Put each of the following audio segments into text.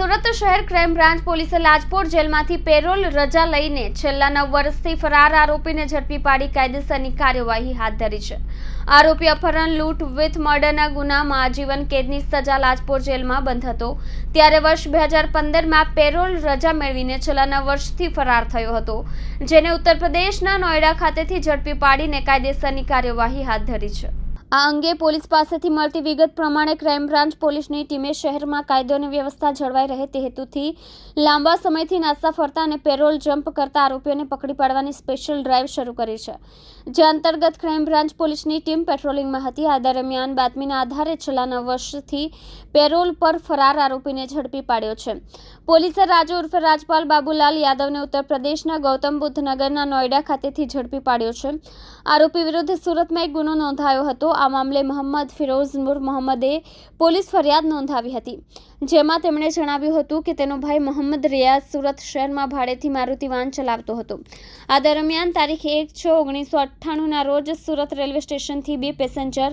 સુરત શહેર crime branch પોલીસે લાજપોર જેલમાંથી પેરોલ રજા લઈને છેલ્લા નવ વર્ષથી ફરાર આરોપીને ઝડપી પાડી કાયદેસરની કાર્યવાહી હાથ ધરી છે. આરોપી અપહરણ, લૂંટ, વિથ મર્ડરના ગુનામાં આજીવન કેદની સજા લાજપોર જેલમાં બંધ હતો. ત્યારે વર્ષ બે હજાર પંદરમાં પેરોલ રજા મેળવીને છેલ્લા નવ વર્ષથી ફરાર થયો હતો, જેને ઉત્તર પ્રદેશના નોઈડા ખાતેથી ઝડપી પાડીને કાયદેસરની કાર્યવાહી હાથ ધરી છે. આ અંગે પોલીસ પાસેથી મળતી વિગત પ્રમાણે ક્રાઇમ બ્રાન્ચ પોલીસની ટીમે શહેરમાં કાયદો અને વ્યવસ્થા જળવાઈ રહે તે હેતુથી લાંબા સમયથી નાસ્તા ફરતા અને પેરોલ જમ્પ કરતા આરોપીઓને પકડી પાડવાની સ્પેશિયલ ડ્રાઈવ શરૂ કરી છે. જે અંતર્ગત ક્રાઇમ બ્રાન્ચ પોલીસની ટીમ પેટ્રોલિંગમાં હતી. આ દરમિયાન બાતમીના આધારે છેલ્લા નવ વર્ષથી પેરોલ પર ફરાર આરોપીને ઝડપી પાડ્યો છે. પોલીસે રાજુ ઉર્ફે રાજપાલ બાબુલાલ યાદવને ઉત્તર પ્રદેશના ગૌતમ બુદ્ધ નગરના નોઈડા ખાતેથી ઝડપી પાડ્યો છે. આરોપી વિરુદ્ધ સુરતમાં એક ગુનો નોંધાયો હતો. આ મામલે મોહમ્મદ ફિરોઝ નૂર મોહમ્મદે પોલીસ ફરિયાદ નોંધાવી હતી. જેમાં તેમણે જણાવ્યું હતું કે તેનો ભાઈ મોહમ્મદ રિયાઝ સુરત શહેરમાં ભાડેથી મારુતિ વાન ચલાવતો હતો. આ દરમિયાન તારીખ એક છ ઓગણીસો અઠ્ઠાણુંના રોજ સુરત રેલવે સ્ટેશનથી બે પેસેન્જર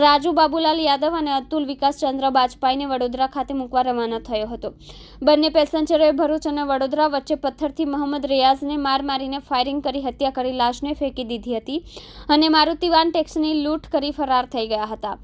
રાજુ બાબુલાલ યાદવ અને અતુલ વિકાસચંદ્ર બાજપાઈને વડોદરા ખાતે મૂકવા રવાના થયો હતો. બંને પેસેન્જરોએ ભરૂચ અને વડોદરા વચ્ચે પથ્થરથી મોહમ્મદ રિયાઝને માર મારીને ફાયરિંગ કરી હત્યા કરી લાશને ફેંકી દીધી હતી અને મારુતિ વાન ટેક્સીની લૂંટ કરી ફરાર થઈ ગયા હતા.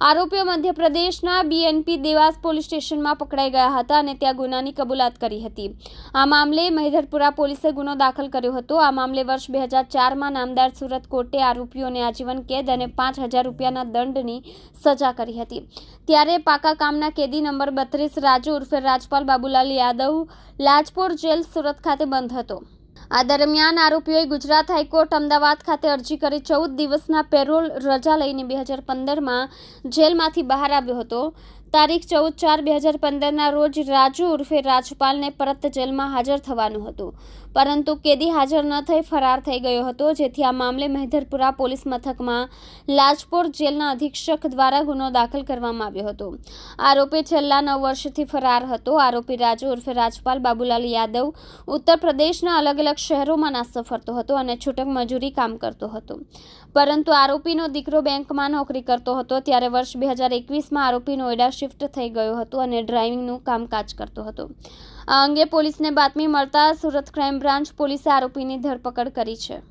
આરોપીઓ મધ્યપ્રદેશના બીએનપી દેવાસ પોલીસ સ્ટેશનમાં પકડાઈ ગયા હતા અને ત્યાં ગુનાની કબૂલાત કરી હતી. આ મામલે મહેધરપુરા પોલીસે ગુનો દાખલ કર્યો હતો. આ મામલે વર્ષ બે હજાર ચારમાં નામદાર સુરત કોર્ટે આરોપીઓને આજીવન કેદ અને પાંચ હજાર રૂપિયાના દંડની સજા કરી હતી. ત્યારે પાકા કામના કેદી નંબર બત્રીસ રાજુ ઉર્ફે રાજપાલ બાબુલાલ યાદવ લાજપોર જેલ સુરત ખાતે બંધ હતો. આ દરમિયાન આરોપીઓએ ગુજરાત હાઈકોર્ટ અમદાવાદ ખાતે અરજી કરી ચૌદ દિવસના પેરોલ રજા લઈને બે હજાર પંદરમાં જેલમાંથી બહાર આવ્યો હતો. તારીખ ચૌદ ચાર બે હજાર પંદરના રોજ રાજુ ઉર્ફે રાજપાલને પરત જેલમાં હાજર થવાનું હતું. પરંતુ કેદી હાજર ન થઈ ફરાર થઈ ગયો હતો, જેથી આ મામલે મહેધરપુરા પોલીસ મથકમાં લાજપોર જેલના અધિક્ષક દ્વારા ગુનો દાખલ કરવામાં આવ્યો હતો. આરોપી છેલ્લા નવ વર્ષથી ફરાર હતો. આરોપી રાજુ ઉર્ફે રાજપાલ બાબુલાલ યાદવ ઉત્તર પ્રદેશના અલગ અલગ શહેરોમાં નાસ્તો ફરતો હતો અને છૂટક મજૂરી કામ કરતો હતો. પરંતુ આરોપીનો દીકરો બેંકમાં નોકરી કરતો હતો. ત્યારે વર્ષ બે હજાર એકવીસમાં આરોપી નોઈડા શિફ્ટ થઈ ગયો હતો અને ડ્રાઇવિંગનું કામકાજ કરતો હતો. આ અંગે પોલીસને બાતમી મળતા સુરત ક્રાઇમ બ્રાન્ચ પોલીસે આરોપીની ધરપકડ કરી છે.